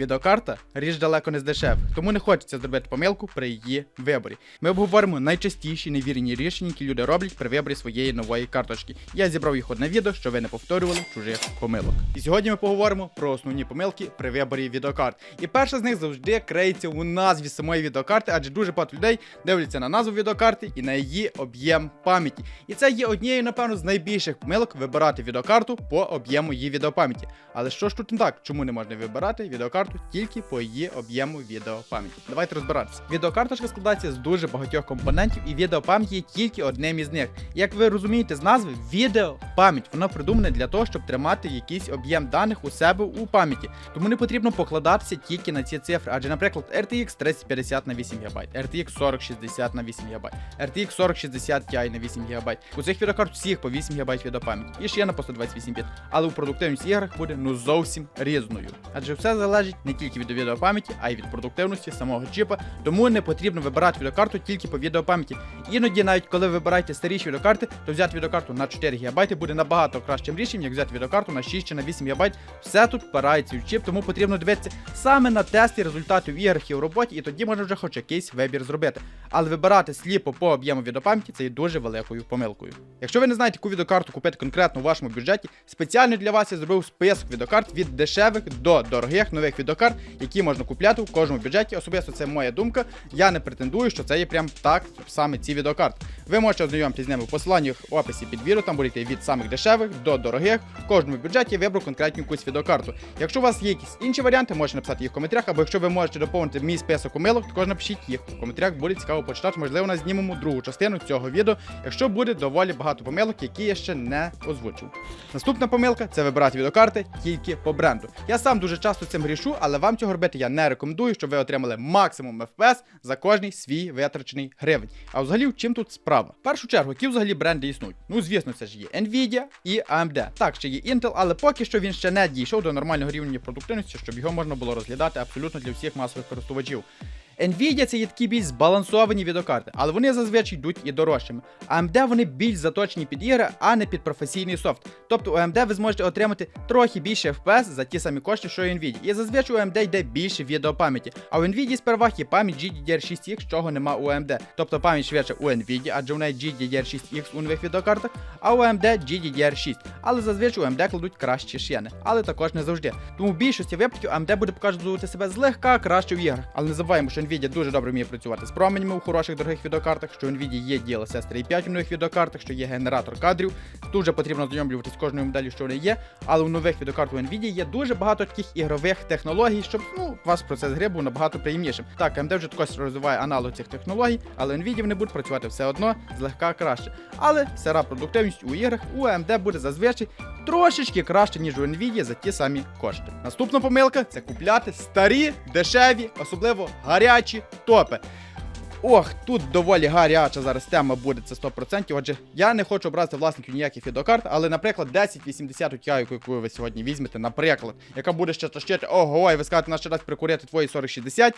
відеокарта річ далеко не з дешевих, тому не хочеться зробити помилку при її виборі. Ми обговоримо найчастіші невірні рішення, які люди роблять при виборі своєї нової карточки. Я зібрав їх одне відео, щоб ви не повторювали чужих помилок. І сьогодні ми поговоримо про основні помилки при виборі відеокарт. І перша з них завжди криється у назві самої відеокарти, адже дуже багато людей дивляться на назву відеокарти і на її об'єм пам'яті. І це є однією, напевно, з найбільших помилок вибирати відеокарту по об'єму її відеопам'яті. Але що ж тут не так? Чому не можна вибирати відеокарту тільки по її об'єму відеопам'яті? Давайте розбиратися. Відеокарточка складається з дуже багатьох компонентів, і відеопам'ять є тільки одним із них. Як ви розумієте з назви, відеопам'ять воно придумане для того, щоб тримати якийсь об'єм даних у себе у пам'яті. Тому не потрібно покладатися тільки на ці цифри. Адже, наприклад, RTX 3050 на 8 ГБ, RTX 4060 на 8 ГБ, RTX 4060 Ti на 8 ГБ. У цих відеокарт всіх по 8 ГБ відеопам'яті. І ще на по 128 біт. Але у продуктивність іграх буде ну зовсім різною. Адже все залежить не тільки від відеопам'яті, а й від продуктивності самого чіпа. Тому не потрібно вибирати відеокарту тільки по відеопам'яті. Іноді, навіть коли ви вибираєте старіші відеокарти, то взяти відеокарту на 4 ГБ буде набагато кращим рішенням, як взяти відеокарту на 6 чи на 8 ГБ. Все тут впирається в чіп, тому потрібно дивитися саме на тесті результатів іграх і в роботі, і тоді можна вже хоч якийсь вибір зробити. Але вибирати сліпо по об'єму відеопам'яті це є дуже великою помилкою. Якщо ви не знаєте, яку відеокарту купити конкретно у вашому бюджеті, спеціально для вас я зробив список відеокарт від дешевих до дорогих нових відеокарт, які можна купляти в кожному бюджеті. Особисто це моя думка. Я не претендую, що це є прям так саме ці відеокарти. Ви можете ознайомитися з ними в посиланні в описі під відео, там будете від самих дешевих до дорогих. В кожному бюджеті вибрав конкретну якусь відеокарту. Якщо у вас є якісь інші варіанти, можете написати їх в коментарях, або якщо ви можете доповнити мій список помилок, також напишіть їх в коментарях, буде цікаво почитати. Можливо, нас знімемо другу частину цього відео, якщо буде доволі багато помилок, які я ще не озвучив. Наступна помилка це вибирати відеокарти тільки по бренду. Я сам дуже часто цим грішу, але вам цього робити я не рекомендую, щоб ви отримали максимум FPS за кожний свій витрачений гривень. А взагалі, в чим тут справа? В першу чергу, які взагалі бренди існують? Ну, звісно, це ж є Nvidia і AMD. Так, ще є Intel, але поки що він ще не дійшов до нормального рівня продуктивності, щоб його можна було розглядати абсолютно для всіх масових користувачів. Nvidia це є такі більш збалансовані відеокарти, але вони зазвичай йдуть і дорожчими. AMD вони більш заточені під ігри, а не під професійний софт. Тобто у AMD ви зможете отримати трохи більше FPS за ті самі кошти, що і Nvidia. І зазвичай у AMD йде більше відеопам'яті. А у Nvidia з переваг є пам'ять GDDR6X, чого нема у AMD. Тобто пам'ять швидше у Nvidia, адже у неї GDDR6X у нових відеокартах, а у AMD GDDR6. Але зазвичай у AMD кладуть кращі шини. Але також не завжди. Тому в більшості випадків AMD буде показувати себе злегка краще в іграх. Але не забуваємо, що Nvidia дуже добре вміє працювати з променями у хороших дорогих відеокартах, що у Nvidia є DLSS 3.5 у нових відеокартах, що є генератор кадрів. Тут вже потрібно знайомлюватись з кожною моделлю, що вони є. Але у нових відеокартах у Nvidia є дуже багато таких ігрових технологій, щоб ну, вас процес гри був набагато приємнішим. Так, AMD вже також розвиває аналог цих технологій, але Nvidia вони будуть працювати все одно злегка краще. Але сира продуктивність у іграх у AMD буде зазвичай трошечки краще, ніж у Nvidia за ті самі кошти. Наступна помилка це купляти старі, дешеві, особливо гарячі топи. Ох, тут доволі гаряча зараз тема буде, це 100%. Отже, я не хочу образити власників ніяких відеокарт, але, наприклад, 1080 Ti, яку ви сьогодні візьмете, наприклад, яка буде ще тащити, ого, і ви скажете, на ще раз прикурити твої 4060.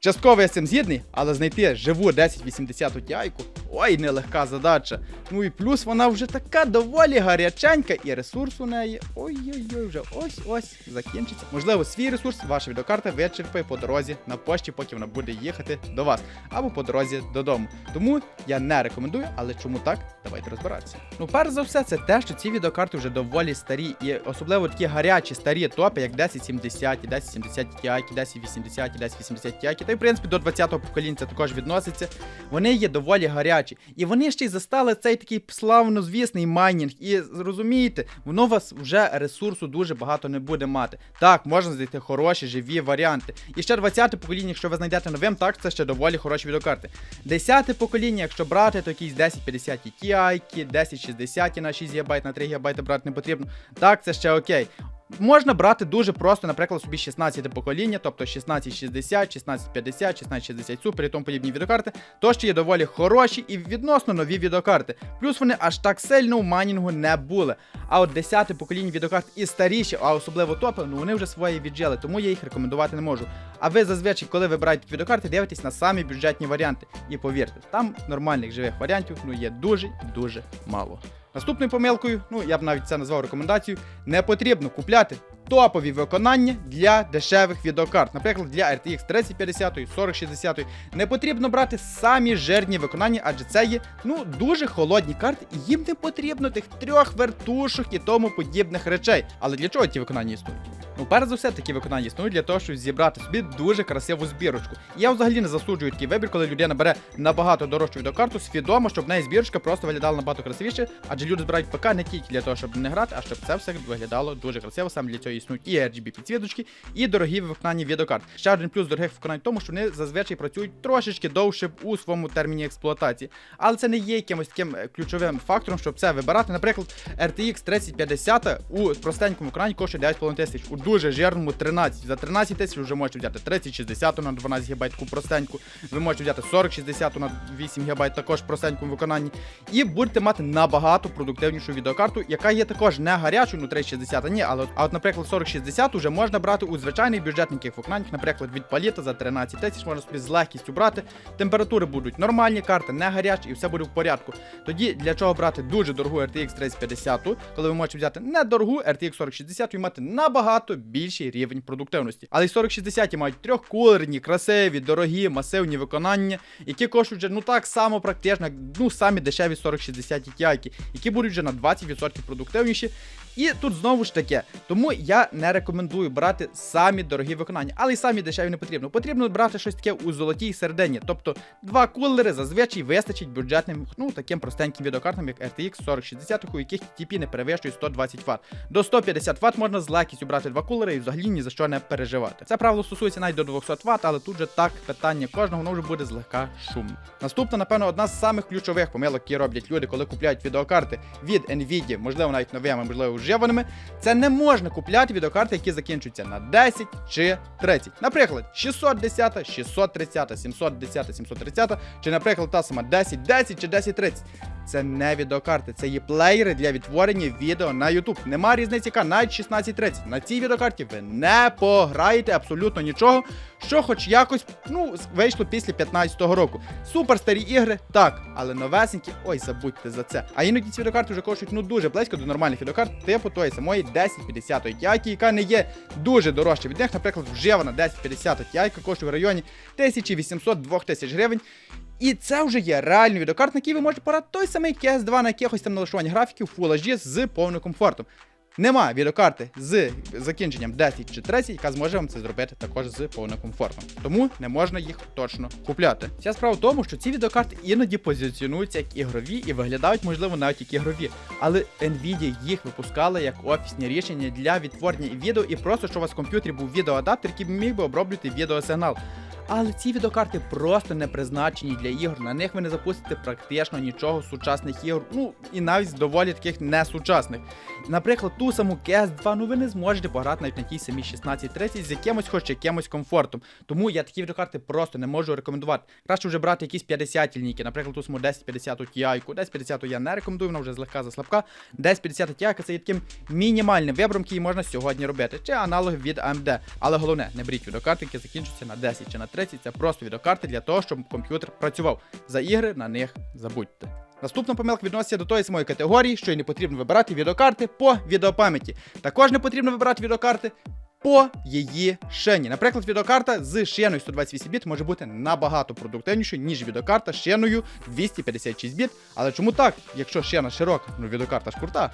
Частково я з цим згідний, але знайти живу 1080 Ti, ой, нелегка задача. Ну і плюс вона вже така доволі гаряченька, і ресурс у неї. Ой-ой-ой, вже ось-ось закінчиться. Можливо, свій ресурс ваша відеокарта вичерпає по дорозі на пошті, поки вона буде їхати до вас, або по дорозі додому. Тому я не рекомендую, але чому так? Давайте розбиратися. Ну, перш за все, це те, що ці відеокарти вже доволі старі, і особливо такі гарячі старі топи, як 1070, 1070 Ti, 1080, 1080 Ti, та й в принципі до 20-го покоління це також відноситься. Вони є доволі гарячі. І вони ще й застали цей такий славнозвісний майнінг. І розумієте, воно вас вже ресурсу дуже багато не буде мати. Так, можна знайти хороші, живі варіанти. І ще 20-те покоління, якщо ви знайдете новим, так це ще доволі хороші відеокарти. 10-те покоління, якщо брати, то якісь 1050 Ti, 1060 на 6 ГБ, на 3 ГБ брати не потрібно. Так, це ще окей. Можна брати дуже просто, наприклад, собі 16 покоління, тобто 1660, 1650, 1660 Super і тому подібні відеокарти, то ще є доволі хороші і відносно нові відеокарти. Плюс вони аж так сильно у майнінгу не були. А от 10 покоління відеокарт і старіші, а особливо топи, ну вони вже свої віджили, тому я їх рекомендувати не можу. А ви зазвичай, коли вибираєте відеокарти, дивитесь на самі бюджетні варіанти. І повірте, там нормальних живих варіантів ну є дуже дуже мало. Наступною помилкою, ну я б навіть це назвав рекомендацією, не потрібно купляти топові виконання для дешевих відеокарт. Наприклад, для RTX 3050, 4060 не потрібно брати самі жирні виконання, адже це є ну дуже холодні карти, і їм не потрібно тих трьох вертушок і тому подібних речей. Але для чого ті виконання існують? Ну, перш за все, такі виконання існують для того, щоб зібрати собі дуже красиву збірочку. Я взагалі не засуджую такий вибір, коли людина бере набагато дорожчу відеокарту, свідомо, щоб в неї збірочка просто виглядала набагато красивіше, адже люди збирають ПК не тільки для того, щоб не грати, а щоб це все виглядало дуже красиво. Саме для цього існують і RGB підсвіточки, і дорогі виконання відеокарт. Ще один плюс дорогих виконань в тому, що вони зазвичай працюють трошечки довше у своєму терміні експлуатації. Але це не є якимось таким е, ключовим фактором, щоб це вибирати. Наприклад, RTX 3050 у простенькому екрані коштує 9,5 тисяч, дуже жирному 13. За 13 тисяч ви вже можете взяти 3060 на 12 ГБ простеньку. Ви можете взяти 4060 на 8 ГБ також в простенькому виконанні. І будете мати набагато продуктивнішу відеокарту, яка є також не гарячою, ну 3060, ні, але а от, наприклад, 4060 вже можна брати у звичайних бюджетних виконаннях, наприклад, від паліта за 13 тисяч можна собі з легкістю брати. Температури будуть нормальні, карти не гарячі і все буде в порядку. Тоді для чого брати дуже дорогу RTX 3050, коли ви можете взяти недорогу RTX 4060 і мати набагато більший рівень продуктивності. Але й 4060 мають трьохкулерні, красиві, дорогі, масивні виконання, які коштують вже ну так само практично, ну самі дешеві 4060 Ti, які будуть вже на 20% продуктивніші. І тут знову ж таки, тому я не рекомендую брати самі дорогі виконання, але й самі дешеві не потрібно. Потрібно брати щось таке у золотій середині. Тобто два кулери зазвичай вистачить бюджетним, ну таким простеньким відеокартам, як RTX 4060, у яких TP не перевищує 120 Вт. До 150 Вт можна з легкістю брати два кулери і взагалі ні за що не переживати. Це правило стосується навіть до 200 Вт, але тут же так питання кожного воно вже буде злегка шумно. Наступна, напевно, одна з самих ключових помилок, які роблять люди, коли купляють відеокарти від Nvidia, можливо, навіть новими, можливо, вживаними. Це не можна купляти відеокарти, які закінчуються на 10 чи 30. Наприклад, 610, 630, 710, 730, чи, наприклад, та сама 1010 чи 1030. Це не відеокарти, це є плеєри для відтворення відео на YouTube. Нема різниці, яка навіть 1630. На цій відеокарті ви не пограєте абсолютно нічого, що хоч якось ну, вийшло після 15-го року. Супер старі ігри, так, але новесенькі, ой, забудьте за це. А іноді ці відеокарти вже коштують ну дуже близько до нормальних відеокарт, типу тої самої 1050 Ti, яка не є дуже дорожча від них. Наприклад, вживана 1050 Ti, коштує в районі 1800-2000 гривень. І це вже є реальний відеокарт, на який ви можете порати той самий CS2 на якихось там налаштуванні графіків Full HD з повним комфортом. Нема відеокарти з закінченням 10 чи 30, яка зможе вам це зробити також з повним комфортом. Тому не можна їх точно купляти. Вся справа в тому, що ці відеокарти іноді позиціонуються як ігрові і виглядають, можливо, навіть як ігрові. Але Nvidia їх випускала як офісні рішення для відтворення відео і просто, що у вас в комп'ютері був відеоадаптер, який міг би оброблювати відеосигнал. Але ці відеокарти просто не призначені для ігор. На них ви не запустите практично нічого з сучасних ігор, ну і навіть з доволі таких несучасних. Наприклад, ту саму CS2, ну ви не зможете пограти навіть на тій самій 1630 з якимось хоч якимось комфортом. Тому я такі відеокарти просто не можу рекомендувати. Краще вже брати якісь 50 лінійки, наприклад, ту саму 1050 Ti. 1050 я не рекомендую, вона вже злегка заслабка. 1050 Ti це є таким мінімальним вибором, який можна сьогодні робити. Чи аналоги від AMD. Але головне, не беріть відеокарти, які закінчуються на 10 чи на 30. Це просто відеокарти для того, щоб комп'ютер працював. За ігри на них забудьте. Наступна помилка відноситься до тої самої категорії, що й не потрібно вибирати відеокарти по відеопам'яті. Також не потрібно вибирати відеокарти по її шині. Наприклад, відеокарта з шиною 128 біт може бути набагато продуктивнішою, ніж відеокарта з шиною 256 біт. Але чому так? Якщо шина широка, ну відеокарта ж крута.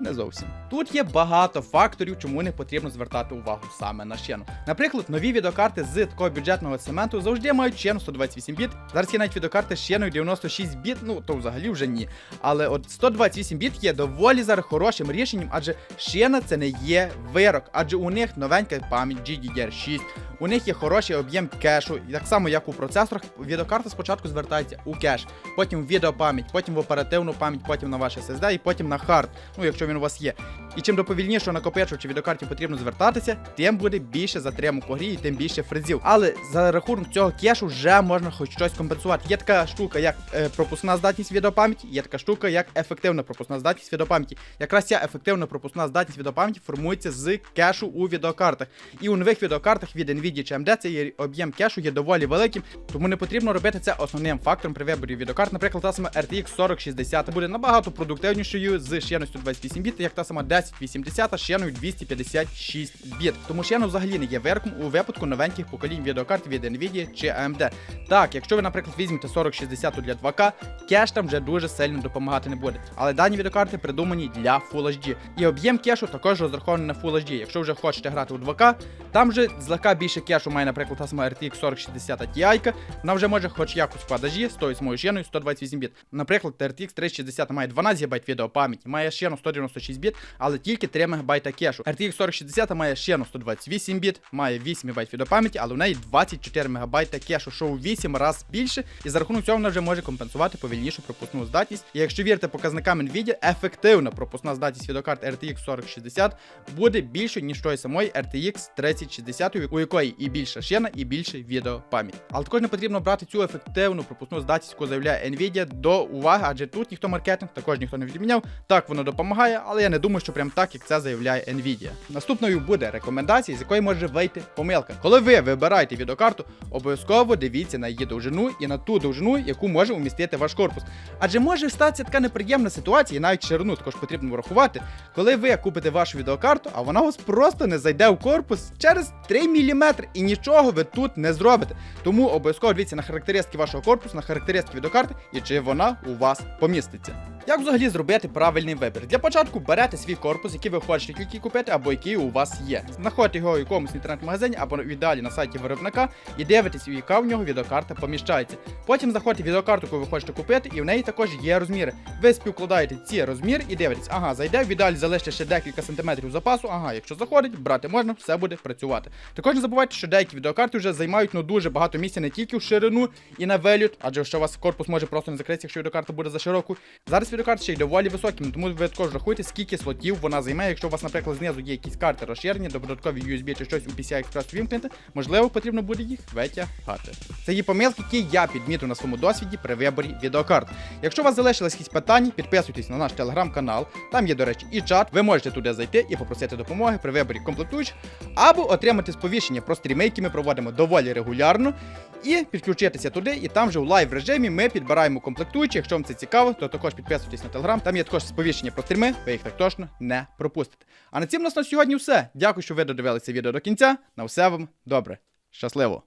Не зовсім. Тут є багато факторів, чому не потрібно звертати увагу саме на щену. Наприклад, нові відеокарти з такого бюджетного сегменту завжди мають щену 128 біт. Зараз є навіть відеокарти з щеною 96 біт, ну то взагалі вже ні. Але от 128 біт є доволі зараз хорошим рішенням, адже щена це не є вирок, адже у них новенька пам'ять GDDR6, у них є хороший об'єм кешу, так само як у процесорах, відеокарта спочатку звертається у кеш, потім в відеопам'ять, потім в оперативну пам'ять, потім на ваш SSD і потім на хард, ну якщо він у вас є. І чим до повільнішого накопичувача відеокарті потрібно звертатися, тим буде більше затримок у грі і тим більше фрезів. Але за рахунок цього кешу вже можна хоч щось компенсувати. Є така штука, як е, пропускна здатність відеопам'яті, є така штука, як ефективна пропускна здатність відеопам'яті. Якраз ця ефективна пропускна здатність відеопам'яті формується з кешу у відеокартах. І у нових відеокартах від Nvidia чи AMD цей об'єм кешу є доволі великим, тому не потрібно робити це основним фактором при виборі відеокарт. Наприклад, та сама RTX 4060 буде набагато продуктивнішою з шиною 128 128 біт, як та сама 1080 з шиною 256 біт. Тому шина взагалі не є верхом у випадку новеньких поколінь відеокарт від Nvidia чи AMD. Так, якщо ви, наприклад, візьмете 4060 для 2К, кеш там вже дуже сильно допомагати не буде. Але дані відеокарти придумані для Full HD. І об'єм кешу також розрахований на Full HD. Якщо вже хочете грати у 2К, там вже злегка більше кешу має, наприклад, та сама RTX 4060 Ti, вона вже може хоч якось в квадажі з тою самою шиною 128 біт. Наприклад, RTX 360 має 12 ГБ відеопам'яті, має шину 196 біт, але тільки 3 МБ кешу. RTX 4060 має шину 128 біт, має 8 МБ відеопам'яті, але в неї 24 МБ кешу, що у 8 разів більше, і за рахунок цього вона вже може компенсувати повільнішу пропускну здатність. І якщо вірити показникам Nvidia, ефективна пропускна здатність відеокарт RTX 4060 буде більшою, ніж тої самої RTX 3060, у якої і більша шина, і більше відеопам'ять. Але також не потрібно брати цю ефективну пропускну здатність, яку заявляє Nvidia, до уваги, адже тут ніхто маркетинг також ніхто не відміняв. Так воно допомагає, але я не думаю, що прям так, як це заявляє Nvidia. Наступною буде рекомендація, з якої може вийти помилка. Коли ви вибираєте відеокарту, обов'язково дивіться на її довжину і на ту довжину, яку може умістити ваш корпус. Адже може статися така неприємна ситуація, і навіть ширину також потрібно врахувати, коли ви купите вашу відеокарту, а вона вас просто не зайде в корпус через 3 мм і нічого ви тут не зробите. Тому обов'язково дивіться на характеристики вашого корпусу, на характеристики відеокарти і чи вона у вас поміститься. Як взагалі зробити правильний вибір? Для початку берете свій корпус, який ви хочете тільки купити, або який у вас є. Знаходите його в якомусь інтернет-магазині або в на сайті виробника і дивитесь, яка в нього відеокарта поміщається. Потім заходите відеокарту, яку ви хочете купити, і в неї також є розміри. Ви співкладаєте ці розміри і дивитесь, ага, зайде, в ідеалі ще декілька сантиметрів запасу, ага, якщо заходить, брати можна, все буде працювати. Також не забувайте, що деякі відеокарти вже займають ну дуже багато місця не тільки в ширину і на велют, адже що у вас корпус може просто не закритися, якщо відеокарта буде за широку. Зараз відеокарти ще й доволі високі, тому ви також рахуйте, скільки слотів вона займає. Якщо у вас, наприклад, знизу є якісь карти розширені, додаткові USB чи щось у PCI Express вімкнете, можливо, потрібно буде їх витягати. Це є помилки, які я підмітив на своєму досвіді при виборі відеокарт. Якщо у вас залишились якісь питання, підписуйтесь на наш телеграм-канал. Там є, до речі, і чат. Ви можете туди зайти і попросити допомоги при виборі комплектуючих, або отримати сповіщення про стріми, які ми проводимо доволі регулярно, і підключитися туди, і там вже у лайв режимі ми підбираємо комплектуючі. Якщо вам це цікаво, то також підписуйтесь на телеграм. Там є також сповіщення про стріми, ви їх так точно не пропустите. А на цьому у нас на сьогодні все. Дякую, що ви додивилися відео до кінця. На все вам добре. Щасливо!